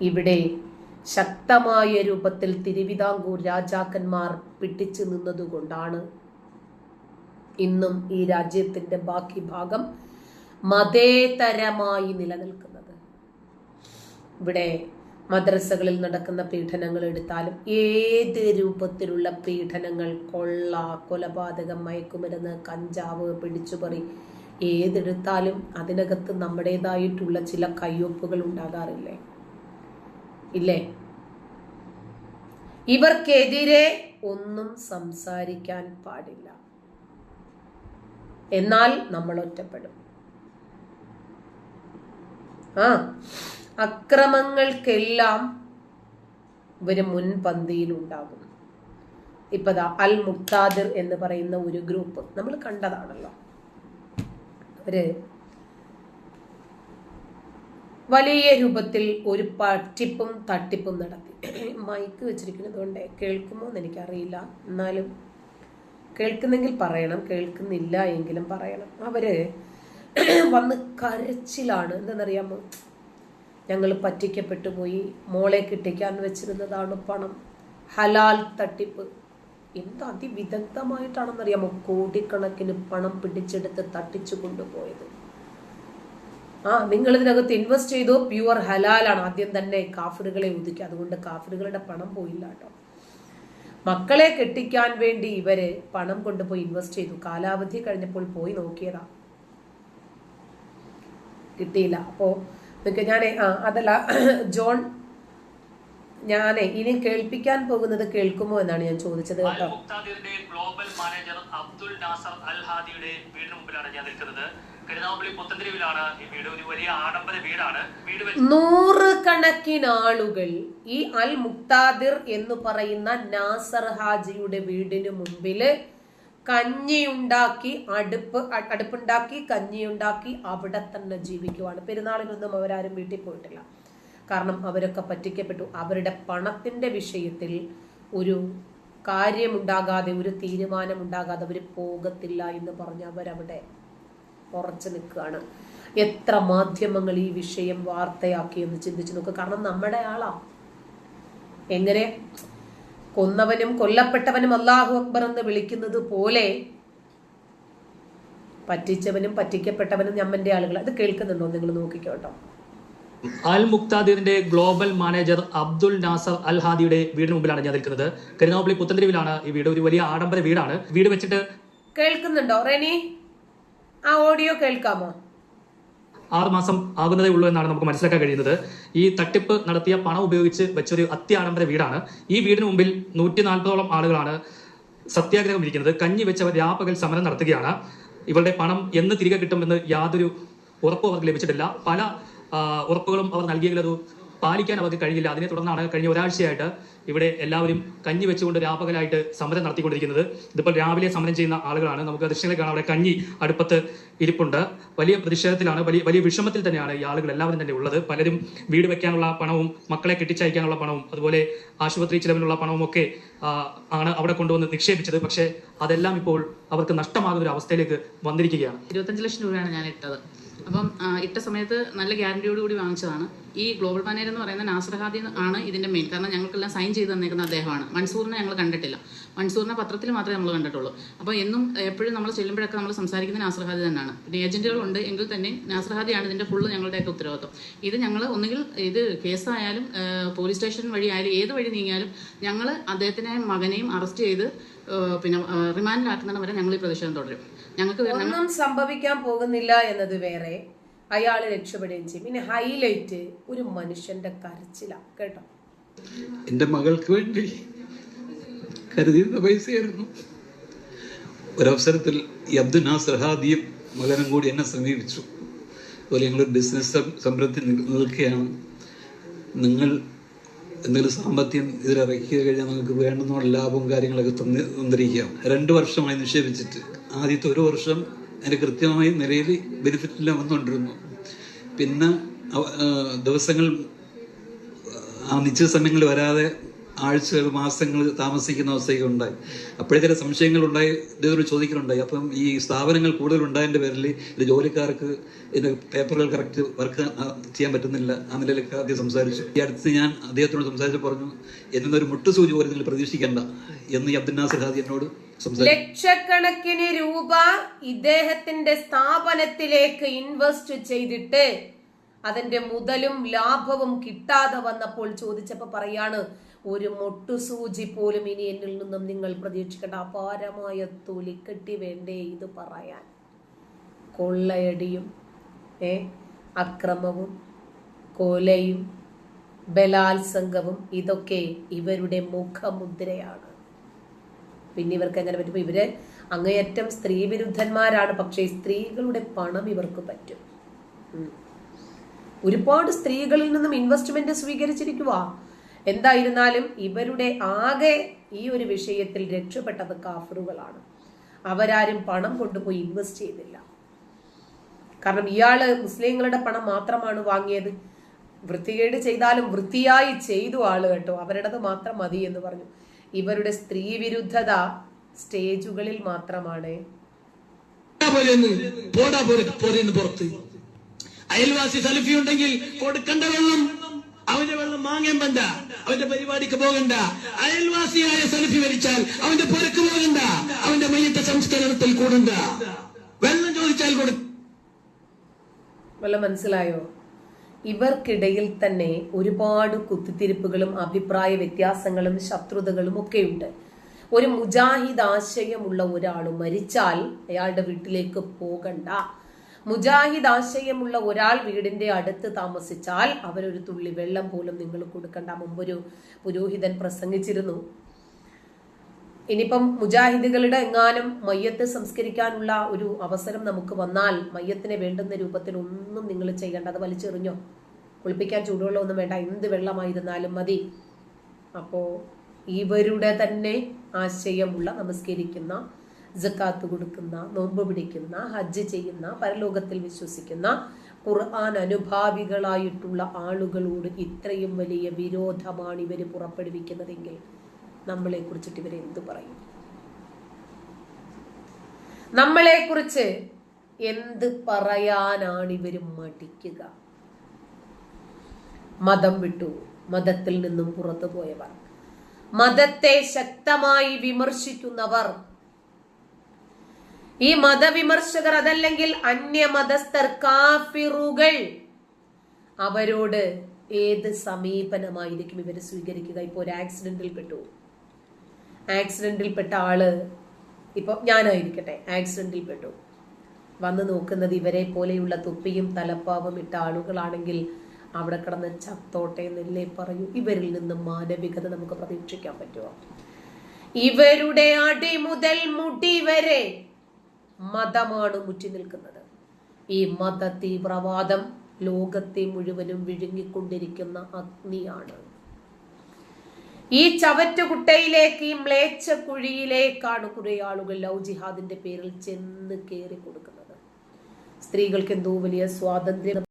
ഇവിടെ ശക്തമായ രൂപത്തിൽ തിരുവിതാംകൂർ രാജാക്കന്മാർ പിടിച്ചു നിന്നതുകൊണ്ടാണ്. ഇന്നും ഈ രാജ്യത്തിന്റെ ബാക്കി ഭാഗം മതേതരമായി നിലനിൽക്കുന്നത്. ഇവിടെ മദ്രസകളിൽ നടക്കുന്ന പീഡനങ്ങൾ എടുത്താലും ഏത് രൂപത്തിലുള്ള പീഡനങ്ങൾ? കൊള്ള കൊലപാതകം മയക്കുമരുന്ന് കഞ്ചാവ് പിടിച്ചുപറി ഏതെടുത്താലും അതിനകത്ത് നമ്മുടേതായിട്ടുള്ള ചില കയ്യൊപ്പുകൾ ഉണ്ടാകാറില്ലേ? ഇല്ലേ? ഇവർക്കെതിരെ ഒന്നും സംസാരിക്കാൻ പാടില്ല. എന്നാൽ നമ്മൾ ഒറ്റപ്പെടും. ആ അക്രമങ്ങൾക്കെല്ലാം ഇവർ മുൻപന്തിയിൽ ഉണ്ടാകും ഇപ്പതാ അൽ മുക്താദിർ എന്ന് പറയുന്ന ഒരു ഗ്രൂപ്പ് നമ്മൾ കണ്ടതാണല്ലോ. അവർ വലിയ രൂപത്തിൽ ഒരു പട്ടിപ്പും തട്ടിപ്പും നടത്തി. മൈക്ക് വെച്ചിരിക്കുന്നത് കൊണ്ട് കേൾക്കുമോ എന്ന് എനിക്കറിയില്ല. എന്നാലും കേൾക്കുന്നെങ്കിൽ പറയണം. കേൾക്കുന്നില്ല എങ്കിലും പറയണം. അവർ വന്ന് കരച്ചിലാണ്. എന്തെന്നറിയാമോ? ഞങ്ങൾ പറ്റിക്കപ്പെട്ടു പോയി. മോളെ കിട്ടിക്കാൻ വെച്ചിരുന്നതാണ് പണം. ഹലാൽ തട്ടിപ്പ്. എന്ത് അതിവിദഗ്ധമായിട്ടാണെന്നറിയാമോ? കോടിക്കണക്കിന് പണം പിടിച്ചെടുത്ത് തട്ടിച്ചു കൊണ്ടുപോയത്. ആ നിങ്ങൾ ഇതിനകത്ത് ഇൻവെസ്റ്റ് ചെയ്തോ പ്യുവർ ഹലാലാണ് ആദ്യം തന്നെ കാഫിറുകളെ ഒതുക്കി അതുകൊണ്ട് കാഫിറുകളുടെ പണം പോയില്ല കേട്ടോ. മക്കളെ കെട്ടിക്കാൻ വേണ്ടി ഇവർ പണം കൊണ്ടുപോയി ഇൻവെസ്റ്റ് ചെയ്തു. കാലാവധി കഴിഞ്ഞപ്പോൾ പോയി നോക്കിയതാ. കിട്ടിയില്ല. അപ്പോ നിനക്ക് ഞാൻ അതല്ല ജോൺ ഞാനേ ഇനി കേൾപ്പിക്കാൻ പോകുന്നത് കേൾക്കുമോ എന്നാണ് ഞാൻ ചോദിച്ചത് കേട്ടോ. ഗ്ലോബൽ മാനേജർ അബ്ദുൽ നാസർ അൽഹാദിയുടെ വീടിന് മുമ്പിലാണ് ഞാൻ നിൽക്കുന്നത്. നൂറ് പുത്തൻതെരുവിലാണ് ഈ വീട്. ഒരു വലിയ ആഡംബര വീടാണ്. വീട് വെച്ച് നൂറുകണക്കിന് ആളുകൾ ഈ അൽ മുക്താദിർ എന്ന് പറയുന്ന നാസർ ഹാജിയുടെ വീടിന് മുമ്പിൽ കഞ്ഞിയുണ്ടാക്കി അടുപ്പ് അടുപ്പുണ്ടാക്കി കഞ്ഞിയുണ്ടാക്കി അവിടെ തന്നെ ജീവിക്കുവാണ്. പെരുന്നാളിനൊന്നും അവരാരും വീട്ടിൽ പോയിട്ടില്ല. കാരണം അവരൊക്കെ പറ്റിക്കപ്പെട്ടു. അവരുടെ പണത്തിന്റെ വിഷയത്തിൽ ഒരു കാര്യമുണ്ടാകാതെ ഒരു തീരുമാനമുണ്ടാകാതെ അവർ പോകത്തില്ല എന്ന് പറഞ്ഞ് അവരവിടെ ഉറച്ചു നിൽക്കുകയാണ്. എത്ര മാധ്യമങ്ങൾ ഈ വിഷയം വാർത്തയാക്കി എന്ന് ചിന്തിച്ചു നോക്കുക കാരണം നമ്മുടെ ആളാ. എങ്ങനെ? കൊന്നവനും കൊല്ലപ്പെട്ടവനും അള്ളാഹു അക്ബർ എന്ന് വിളിക്കുന്നത് പോലെ പറ്റിച്ചവനും പറ്റിക്കപ്പെട്ടവനും ഞമ്മന്റെ ആളുകൾ അത് കേൾക്കുന്നുണ്ടോ നിങ്ങൾ? നോക്കിക്കോ കേട്ടോ അൽ മുക്താദീറിന്റെ ഗ്ലോബൽ മാനേജർ അബ്ദുൽ നാസർ അൽ ഹാദിയുടെ വീടിന് മുമ്പിലാണ് ഞാൻ നിൽക്കുന്നത്. കരുനാഗപ്പള്ളി പുത്തൻതെരുവിലാണ് ഈ വീട്. ഒരു വലിയ ആഡംബര വീടാണ്. വീട് വെച്ചിട്ട് കേൾക്കുന്നുണ്ടോ? റെനി ആ ഓഡിയോ കേൾക്കാമോ? ആറ് മാസം ആകുന്നതേ ഉള്ളൂ എന്നാണ് നമുക്ക് മനസ്സിലാക്കാൻ കഴിയുന്നത്. ഈ തട്ടിപ്പ് നടത്തിയ പണം ഉപയോഗിച്ച് വെച്ചൊരു അത്യാഡംബര വീടാണ്. ഈ വീടിന് മുമ്പിൽ നൂറ്റി നാൽപ്പതോളം ആളുകളാണ് സത്യാഗ്രഹം ഇരിക്കുന്നത്. കഞ്ഞി വെച്ചവർ രാപ്പകൽ സമരം നടത്തുകയാണ്. ഇവരുടെ പണം എന്ന് തിരികെ കിട്ടുമെന്ന് യാതൊരു ഉറപ്പും അവർക്ക് ലഭിച്ചിട്ടില്ല. പല ഉറപ്പുകളും അവർ നൽകിയെങ്കിലും അത് പാലിക്കാൻ അവർക്ക് കഴിഞ്ഞില്ല. അതിനെ തുടർന്നാണ് കഴിഞ്ഞ ഒരാഴ്ചയായിട്ട് ഇവിടെ എല്ലാവരും കഞ്ഞി വെച്ചുകൊണ്ട് രാപകലായിട്ട് സമരം നടത്തിക്കൊണ്ടിരിക്കുന്നത്. ഇതിപ്പോൾ രാവിലെ സമരം ചെയ്യുന്ന ആളുകളാണ്. നമുക്ക് ദൃശ്യങ്ങളിൽ കാണാം. അവിടെ കഞ്ഞി അടുപ്പത്ത് ഇരിപ്പുണ്ട്. വലിയ പ്രതിഷേധത്തിലാണ് വലിയ വലിയ വിഷമത്തിൽ തന്നെയാണ് ഈ ആളുകൾ എല്ലാവരും തന്നെ ഉള്ളത്. പലരും വീട് വെക്കാനുള്ള പണവും മക്കളെ കെട്ടിച്ചയക്കാനുള്ള പണവും അതുപോലെ ആശുപത്രി ചിലവിനുള്ള പണവും ഒക്കെ ആണ് അവിടെ കൊണ്ടുവന്ന് നിക്ഷേപിച്ചത്. പക്ഷേ അതെല്ലാം ഇപ്പോൾ അവർക്ക് നഷ്ടമാകുന്ന ഒരു അവസ്ഥയിലേക്ക് വന്നിരിക്കുകയാണ്. ഇരുപത്തഞ്ച് ലക്ഷം രൂപയാണ് ഞാൻ ഇട്ടത്. അപ്പം ഇട്ട സമയത്ത് നല്ല ഗ്യാരണ്ടിയോട് കൂടി വാങ്ങിച്ചതാണ്. ഈ ഗ്ലോബൽ മാനേജർ എന്ന് പറയുന്ന നാസർ ഹാദി ആണ് ഇതിന്റെ മെയിൻ കാരണം ഞങ്ങൾക്കെല്ലാം സൈൻ ചെയ്ത് തന്നേക്കുന്ന അദ്ദേഹമാണ്. മൻസൂറിനെ ഞങ്ങൾ കണ്ടിട്ടില്ല. മൻസൂറിനെ പത്രത്തിൽ മാത്രമേ നമ്മൾ കണ്ടിട്ടുള്ളൂ. അപ്പോൾ എന്നും എപ്പോഴും നമ്മൾ ചെല്ലുമ്പോഴൊക്കെ നമ്മൾ സംസാരിക്കുന്ന നാസർ ഹാദി തന്നെയാണ്. പിന്നെ ഏജന്റുകളുണ്ട് എങ്കിൽ തന്നെ നാസർ ഹാദിയാണ് ഇതിന്റെ ഫുള്ള് ഞങ്ങളുടെയൊക്കെ ഉത്തരവാദിത്വം. ഇത് ഞങ്ങൾ ഒന്നുകിൽ ഇത് കേസായാലും പോലീസ് സ്റ്റേഷൻ വഴി ആയാലും ഏത് വഴി നീങ്ങിയാലും ഞങ്ങൾ അദ്ദേഹത്തിനെ മകനെയും അറസ്റ്റ് ചെയ്ത് പിന്നെ റിമാൻഡിലാക്കുന്നതിന് റിമാൻഡിലാക്കുന്നിടം വരെ ഞങ്ങൾ ഈ പ്രതിഷേധം തുടരും. ഞങ്ങൾക്ക് ഞങ്ങൾ ഒന്നും സംഭവിക്കാൻ പോകുന്നില്ല എന്നത് വേറെ. അയാൾ രക്ഷപ്പെടുകയും ചെയ്യും. പിന്നെ ഹൈലൈറ്റ് ഒരു മനുഷ്യന്റെ കരച്ചില കേട്ടോ? എന്റെ മകൾക്ക് വേണ്ടി കരുതിയിരുന്ന പൈസയായിരുന്നു. ഒരവസരത്തിൽ ഈ അബ്ദുൽ നാസർ ഹാദിയും മകനും കൂടി എന്നെ സമീപിച്ചു. അതുപോലെ ഞങ്ങളൊരു ബിസിനസ് സംരംഭത്തിൽ നിൽക്കുകയാണ്. നിങ്ങൾ എന്തെങ്കിലും സാമ്പത്തികം ഇതിലിറക്കി കഴിഞ്ഞാൽ നമുക്ക് വേണ്ടുന്ന ലാഭവും കാര്യങ്ങളൊക്കെ തന്നി തന്നിരിക്കാം. രണ്ട് വർഷമായി നിക്ഷേപിച്ചിട്ട്. ആദ്യത്തെ ഒരു വർഷം അതിന്റെ കൃത്യമായ നിലയിൽ ബെനിഫിറ്റെല്ലാം വന്നുകൊണ്ടിരുന്നു. പിന്നെ ദിവസങ്ങൾ ആ നിശ്ചിത സമയങ്ങളിൽ വരാതെ ആഴ്ചകൾ മാസങ്ങൾ താമസിക്കുന്ന അവസ്ഥയൊക്കെ ഉണ്ടായി അപ്പോഴേ ചില സംശയങ്ങൾ ഉണ്ടായി ഇതൊരു ചോദിക്കലുണ്ടായി. അപ്പം ഈ സ്ഥാപനങ്ങൾ കൂടുതൽ ഉണ്ടായതിന്റെ പേരിൽ ഇത് ജോലിക്കാർക്ക് ഇതിന്റെ പേപ്പറുകൾ കറക്റ്റ് വർക്ക് ചെയ്യാൻ പറ്റുന്നില്ല ആ നിലയിലൊക്കെ ആദ്യം സംസാരിച്ചു. ഈ അടുത്ത് ഞാൻ അദ്ദേഹത്തോട് സംസാരിച്ച് പറഞ്ഞു എന്നൊരു മുട്ടുസൂചി പോലെ നിങ്ങൾ പ്രതീക്ഷിക്കേണ്ട എന്ന് ഈ അബ്ദുൽ നാസർ ഹാദി എന്നോട് ലക്ഷക്കണക്കിന് രൂപ ഇദ്ദേഹത്തിന്റെ സ്ഥാപനത്തിലേക്ക് ഇൻവെസ്റ്റ് ചെയ്തിട്ട് അതിന്റെ മുതലും ലാഭവും കിട്ടാതെ വന്നപ്പോൾ ചോദിച്ചപ്പോ പറയാണ് ഒരു മൊട്ടുസൂചി പോലും ഇനി എന്നിൽ നിന്നും നിങ്ങൾ പ്രതീക്ഷിക്കേണ്ട അപാരമായ തൊലിക്കെട്ടി വേണ്ടേ ഇത് പറയാൻ. കൊള്ളയടിയും ഏ അക്രമവും കൊലയും ബലാത്സംഗവും ഇതൊക്കെ ഇവരുടെ മുഖമുദ്രയാണ്. പിന്നെ ഇവർക്ക് എങ്ങനെ പറ്റും? ഇവർ അങ്ങേയറ്റം സ്ത്രീ വിരുദ്ധന്മാരാണ് പക്ഷേ സ്ത്രീകളുടെ പണം ഇവർക്ക് പറ്റും. ഒരുപാട് സ്ത്രീകളിൽ നിന്നും ഇൻവെസ്റ്റ്മെന്റ് സ്വീകരിച്ചിരിക്കുക എന്തായിരുന്നാലും ഇവരുടെ ആകെ ഈ ഒരു വിഷയത്തിൽ രക്ഷപ്പെട്ടത് കാഫറുകളാണ് അവരാരും പണം കൊണ്ടുപോയി ഇൻവെസ്റ്റ് ചെയ്തില്ല കാരണം ഇയാൾ മുസ്ലിങ്ങളുടെ പണം മാത്രമാണ് വാങ്ങിയത് വൃത്തികേട് ചെയ്താലും വൃത്തിയായി ചെയ്തു ആൾ കേട്ടോ അവരുടേത് മാത്രം മതി എന്ന് പറഞ്ഞു ഇവരുടെ സ്ത്രീ വിരുദ്ധത സ്റ്റേജുകളിൽ മാത്രമാണ് പോടാ പോരെ പോരെ പുറത്ത് അയൽവാസി സലഫി ഉണ്ടെങ്കിൽ കൊടുക്കേണ്ട വെള്ളം. അവന്റെ വെള്ളം വാങ്ങാൻ വേണ്ട. അവന്റെ പരിപാടിക്ക് പോകണ്ട. അയൽവാസിയായ സലഫി മരിച്ചാൽ അവന്റെ പുരക്ക് പോകണ്ട. അവന്റെ മയ്യത്തെ സംസ്കരണത്തിൽ കൂടണ്ട. വെള്ളം ചോദിച്ചാൽ കൊടു വല്ല മനസ്സിലായോ? ഇവർക്കിടയിൽ തന്നെ ഒരുപാട് കുത്തിത്തിരിപ്പുകളും അഭിപ്രായ വ്യത്യാസങ്ങളും ശത്രുതകളും ഒക്കെയുണ്ട്. ഒരു മുജാഹിദ് ആശയമുള്ള ഒരാൾ മരിച്ചാൽ അയാളുടെ വീട്ടിലേക്ക് പോകണ്ട. മുജാഹിദ് ആശയമുള്ള ഒരാൾ വീടിന്റെ അടുത്ത് താമസിച്ചാൽ അവരൊരു തുള്ളി വെള്ളം പോലും നിങ്ങൾ കൊടുക്കണ്ട. മുമ്പൊരു പുരോഹിതൻ പ്രസംഗിച്ചിരുന്നു. ഇനിയിപ്പം മുജാഹിദുകളുടെ എങ്ങാനും മയ്യത്ത് സംസ്കരിക്കാനുള്ള ഒരു അവസരം നമുക്ക് വന്നാൽ മയ്യത്തിനെ വേണ്ടുന്ന രൂപത്തിൽ ഒന്നും നിങ്ങൾ ചെയ്യേണ്ട. അത് വലിച്ചെറിഞ്ഞോ? കുളിപ്പിക്കാൻ ചൂടുവെള്ളമൊന്നും വേണ്ട. എന്ത് വെള്ളമായിരുന്നാലും മതി. അപ്പോൾ ഇവരുടെ തന്നെ ആശയമുള്ള നമസ്കരിക്കുന്ന ജക്കാത്ത് കൊടുക്കുന്ന നോമ്പ് പിടിക്കുന്ന ഹജ്ജ് ചെയ്യുന്ന പരലോകത്തിൽ വിശ്വസിക്കുന്ന ഖുർആൻ അനുഭാവികളായിട്ടുള്ള ആളുകളോട് ഇത്രയും വലിയ വിരോധമാണ് ഇവർ പുറപ്പെടുവിക്കുന്നതെങ്കിൽ നമ്മളെ കുറിച്ചിട്ട് ഇവർ എന്തു പറയും? നമ്മളെ കുറിച്ച് എന്ത് പറയാനാണ് ഇവർ മടിക്കുക? മതം വിട്ടു. മതത്തിൽ നിന്നും പുറത്തു പോയവർ മതത്തെ ശക്തമായി വിമർശിക്കുന്നവർ. ഈ മതവിമർശകർ അതല്ലെങ്കിൽ അന്യമതസ്ഥർ കാഫിറുകൾ. അവരോട് ഏത് സമീപനമായിരിക്കും ഇവർ സ്വീകരിക്കുക? ഇപ്പൊ ഒരു ആക്സിഡന്റിൽ പെട്ടു ആക്സിഡന്റിൽ പെട്ട ആൾ ഇപ്പൊ ഞാനായിരിക്കട്ടെ. ആക്സിഡന്റിൽ പെട്ടു വന്ന് നോക്കുന്നത് ഇവരെ പോലെയുള്ള തുപ്പിയും തലപ്പാവും ഇട്ട ആളുകളാണെങ്കിൽ അവിടെ കിടന്ന് ചത്തോട്ടെ എന്നല്ലേ പറയൂ? ഇവരിൽ നിന്ന് മാനവികത നമുക്ക് പ്രതീക്ഷിക്കാൻ പറ്റുമോ? ഇവരുടെ അടി മുതൽ മുടി വരെ മതമാണ് മുറ്റി നിൽക്കുന്നത്. ഈ മത തീവ്രവാദം ലോകത്തെ മുഴുവനും വിഴുങ്ങിക്കൊണ്ടിരിക്കുന്ന അഗ്നിയാണ്. ഈ ചവറ്റുകുട്ടയിലേക്ക് ഈ മ്ലേച്ച കുഴിയിലേക്കാണ് കുറെ ആളുകൾ ലവ് ജിഹാദിന്റെ പേരിൽ ചെന്ന് കയറി കൊടുക്കുന്നത് സ്ത്രീകൾക്ക് എന്തോ വലിയ സ്വാതന്ത്ര്യം